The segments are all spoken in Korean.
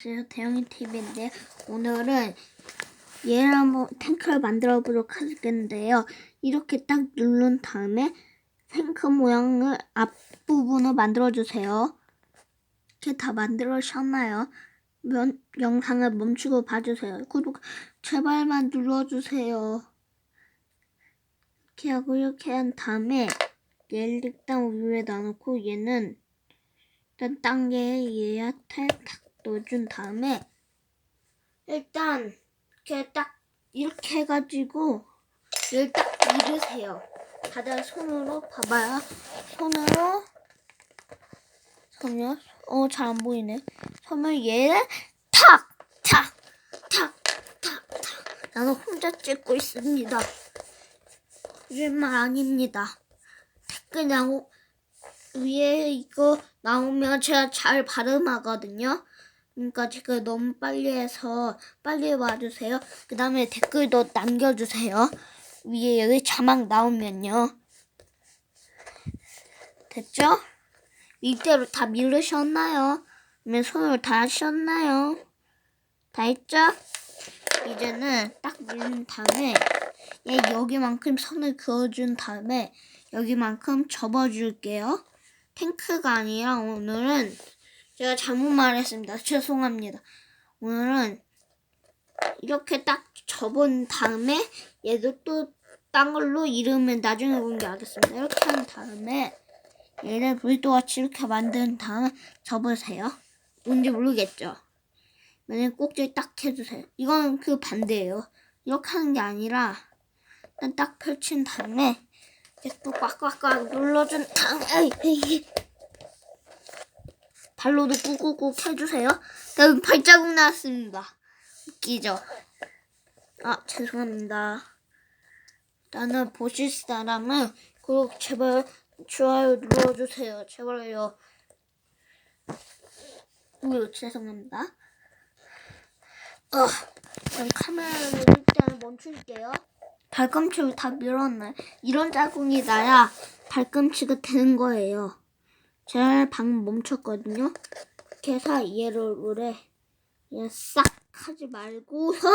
안녕하세요 대영이 TV인데 오늘은 얘를 한번 탱크를 만들어 보도록 하겠는데요. 이렇게 딱 누른 다음에 탱크 모양을 앞부분을 만들어 주세요. 이렇게 다 만들어셨나요? 면, 영상을 멈추고 봐주세요. 구독 제발만 눌러주세요. 이렇게 하고 이렇게 한 다음에 얘를 일단 위에 놔놓고 얘는 일단 땅에 얘한테 탁 넣어준 다음에 일단 이렇게 딱 이렇게 해가지고 얘를 딱 밀으세요. 다들 손으로 봐봐요. 손으로 손으로 어잘 안 보이네. 손을 얘를 탁! 탁! 탁! 탁! 탁! 나는 혼자 찍고 있습니다. 거짓말 아닙니다. 댓글 나오 위에 이거 나오면 제가 잘 발음하거든요. 그러니까 제가 너무 빨리 해서 빨리 와주세요. 그 다음에 댓글도 남겨주세요. 위에 여기 자막 나오면요. 됐죠? 밑으로 다 밀으셨나요? 그러면 손으로 다 하셨나요? 다 했죠? 이제는 딱 밀은 다음에 얘 여기만큼 선을 그어준 다음에 여기만큼 접어줄게요. 탱크가 아니라 오늘은 제가 잘못 말했습니다. 죄송합니다. 오늘은 이렇게 딱 접은 다음에 얘도 또 딴 걸로 이름을 나중에 공개하겠습니다. 이렇게 한 다음에 얘를 불도같이 이렇게 만든 다음에 접으세요. 뭔지 모르겠죠? 만약에 꼭지 딱 해주세요. 이건 그 반대예요. 이렇게 하는 게 아니라 일단 딱 펼친 다음에 이렇게 또 꽉꽉꽉 눌러준 다음에. 발로도 꾹꾹꾹 해주세요. 다음 발자국 나왔습니다. 웃기죠? 아 죄송합니다. 나는 보실 사람은 구독 제발 좋아요 눌러주세요. 제발요. 우 죄송합니다. 어, 그럼 카메라를 일단 멈출게요. 발꿈치를 다 밀었네. 이런 자국이 나야 발꿈치가 되는 거예요. 제가 방금 멈췄거든요. 얘를 오래 그냥 싹 하지 말고선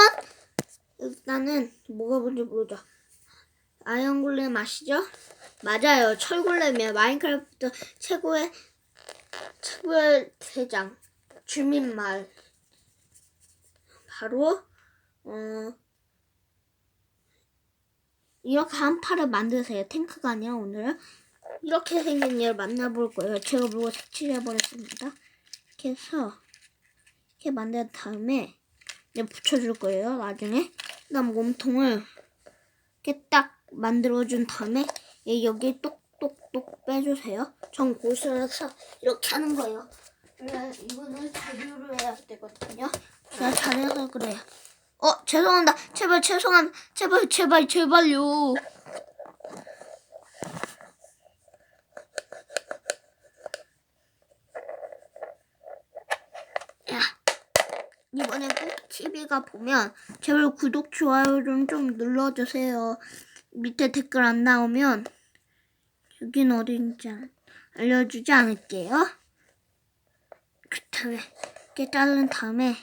일단은 뭐가 뭔지 모르죠. 아이언골렘 아시죠? 맞아요. 철골렘이에요. 마인크래프트 최고의 최고의 대장 주민말 바로 어 이렇게 한 팔을 만드세요. 탱크가 아니라 오늘은 이렇게 생긴 얘를 만나볼 거예요. 제가 보고 색칠해버렸습니다. 이렇게 해서 이렇게 만든 다음에 이제 붙여줄 거예요. 나중에 그다음 몸통을 이렇게 딱 만들어준 다음에 얘 여기 똑똑똑 빼주세요. 전 고슬해서 이렇게 하는 거예요. 이거는 제대로 해야 되거든요. 제가 잘해서 그래요. 어 죄송합니다. 제발 죄송한 제발 제발 제발요. 야, 이번에 꼭 TV가 보면 제발 구독 좋아요 좀 좀 눌러주세요. 밑에 댓글 안 나오면 여긴 어딘지 알려주지 않을게요. 그 다음에 이렇게 자른 다음에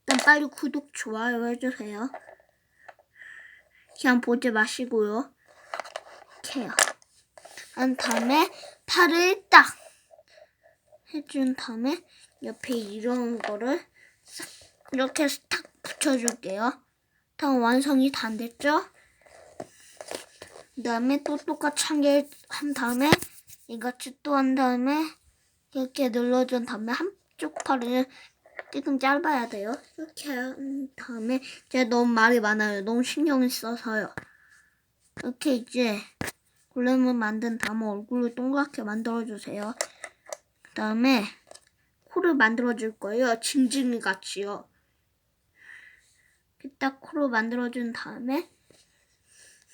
일단 빨리 구독 좋아요 해주세요. 그냥 보지 마시고요. 이렇게요. 한 다음에 팔을 딱 해준 다음에 옆에 이런 거를 싹 이렇게 탁 붙여줄게요. 다 완성이 다 안 됐죠? 그 다음에 또 똑같이 한 개 한 다음에 이같이 또 한 다음에 이렇게 눌러준 다음에 한쪽 팔을 조금 짧아야 돼요. 이렇게 한 다음에 제가 너무 말이 많아요. 너무 신경을 써서요. 이렇게 이제 골렘을 만든 다음에 얼굴을 동그랗게 만들어주세요. 그 다음에 코를 만들어줄 거예요. 징징이 같이요. 딱 코를 만들어준 다음에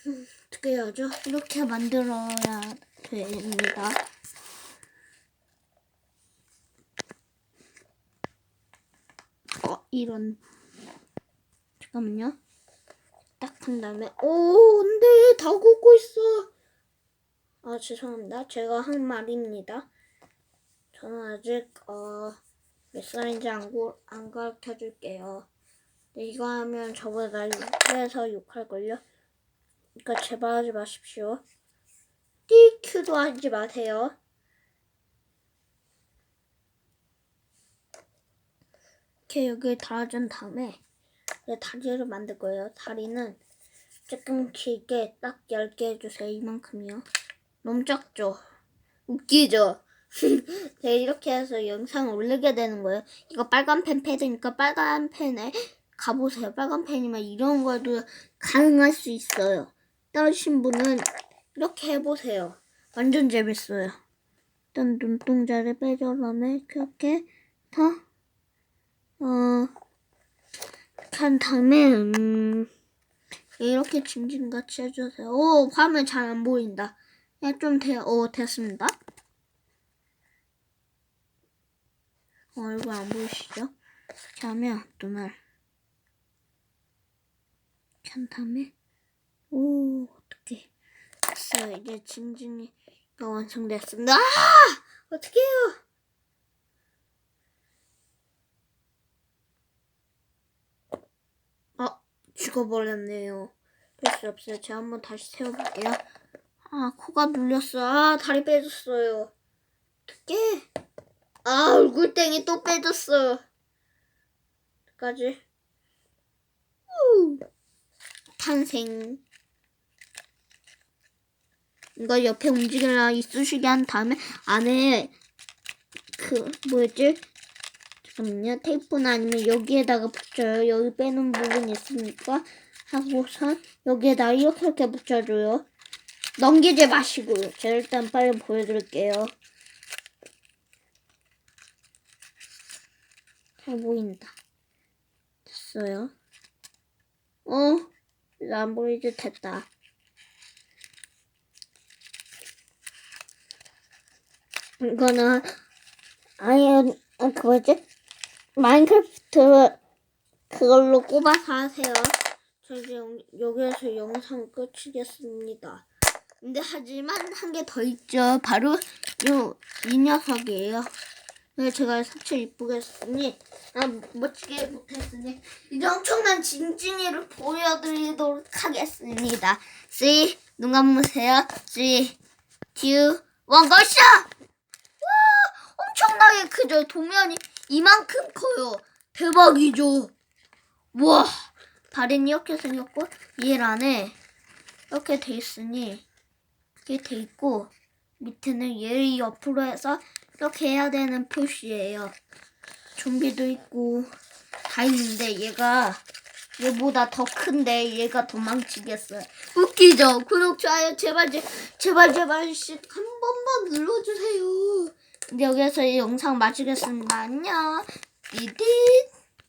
음, 어떻게 해야죠? 이렇게 만들어야 됩니다. 어, 이런. 잠깐만요. 딱 한 다음에, 오, 안 돼. 다 굽고 있어. 아, 죄송합니다. 제가 한 말입니다. 저는 아직, 어, 몇 살인지 안, 고, 안 가르쳐 줄게요. 이거 하면 저보다 나 6해서 6할걸요? 그러니까 제발 하지 마십시오. 띠큐도 하지 마세요. 이렇게 여기 달아준 다음에 다리를 만들 거예요. 다리는 조금 길게 딱 얇게 해주세요. 이만큼이요. 너무 작죠? 웃기죠? 제가 이렇게 해서 영상을 올리게 되는 거예요. 이거 빨간 펜 패드니까 빨간 펜에 가보세요. 빨간 펜이면 이런 거도 가능할 수 있어요. 따르신 분은 이렇게 해보세요. 완전 재밌어요. 일단 눈동자를 다음에 이렇게 다, 어, 한 다음에, 음, 이렇게 징징같이 해주세요. 오, 화면 잘 안 보인다. 야, 좀 돼, 어, 됐습니다. 어, 얼굴 안 보이시죠? 하면 눈알. 한 다음에, 오, 어떡해. 됐어요. 이제 징징이가 완성됐습니다. 아! 어떡해요? 어, 죽어버렸네요. 될수 없어요. 제가 한번 다시 세워볼게요. 아, 코가 눌렸어. 아, 다리 빼줬어요. 어떡해. 아, 얼굴땡이 또 빼줬어. 까지 탄생. 이거 옆에 움직이라 이쑤시개 한 다음에 안에 그 뭐였지? 잠깐만요. 테이프나 아니면 여기에다가 붙여요. 여기 빼는 부분 있으니까 하고선 여기에다 이렇게 이렇게 붙여줘요. 넘기지 마시고요. 제가 일단 빨리 보여드릴게요. 잘 보인다. 됐어요. 어? 안 보이지? 됐다. 이거는 아예 어, 그 뭐지? 마인크래프트 그걸로 꼽아서 하세요. 저 영- 여기에서 영상 끝이겠습니다. 근데 하지만 한 개 더 있죠. 바로 요 이 녀석이에요. 네, 제가 사실 이쁘게 했으니 아, 멋지게 못했으니 이제 엄청난 징징이를 보여드리도록 하겠습니다. See, 눈 감으세요. See, two, one, go shot! 와, 엄청나게 크죠. 도면이 이만큼 커요. 대박이죠. 와, 다리는 이렇게 생겼고 얘 안에 이렇게 돼 있으니 이렇게 돼 있고 밑에는 얘 옆으로 해서 이렇게 해야 되는 표시예요. 좀비도 있고 다 있는데 얘가 얘보다 더 큰데 얘가 도망치겠어요. 웃기죠? 구독, 좋아요, 제발, 제- 제발, 제발씩 한 번만 눌러주세요. 여기서 이 영상 마치겠습니다. 안녕. 띠띠.